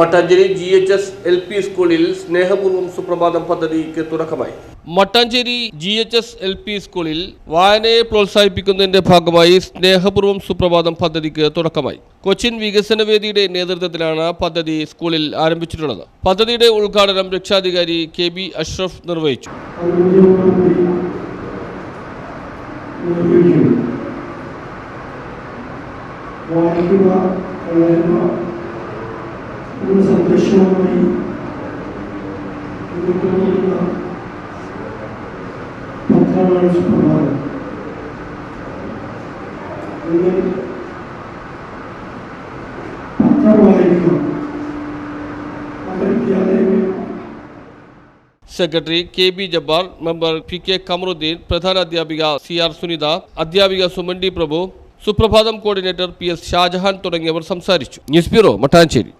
Mattancherry G H S L P സ്കൂളിൽ സ്നേഹപൂർവം സുപ്രഭാതം പദ്ധതിക്ക് തുടക്കമായി. Mattancherry G H S L P സ്കൂളിൽ വായനയെ പ്രോത്സാഹിപ്പിക്കുന്നതിന്റെ ഭാഗമായി സ്നേഹപൂർവം സുപ്രഭാതം പദ്ധതിക്ക് തുടക്കമായി. കൊച്ചിൻ വികസന വേദിയുടെ നേതൃത്വത്തിലാണ് പദ്ധതി സ്കൂളിൽ ആരംഭിച്ചിട്ടുള്ളത്. പദ്ധതിയുടെ ഉദ്ഘാടനം രക്ഷാധികാരി കെ ബി അഷ്റഫ് നിർവഹിച്ചു. വായിക്കുക വളരുക എന്ന സന്ദേശവുമായി മുന്നോട്ട് പോകുന്ന പത്രമാണ് സുപ്രഭാതം നിങ്ങൾ പത്രം വായിക്കുക അത് വിദ്യാലയങ്ങളിൽ secretary K B Jabbar member P K Kamaruddin പ്രധാന അധ്യാപിക സി ആർ സുനിത അധ്യാപിക സുമൻ ഡി പ്രഭു സുപ്രഭാതം കോർഡിനേറ്റർ പി എസ് ഷാജഹാൻ തുടങ്ങിയവർ സംസാരിച്ചു ന്യൂസ് ബ്യൂറോ മട്ടാഞ്ചേരി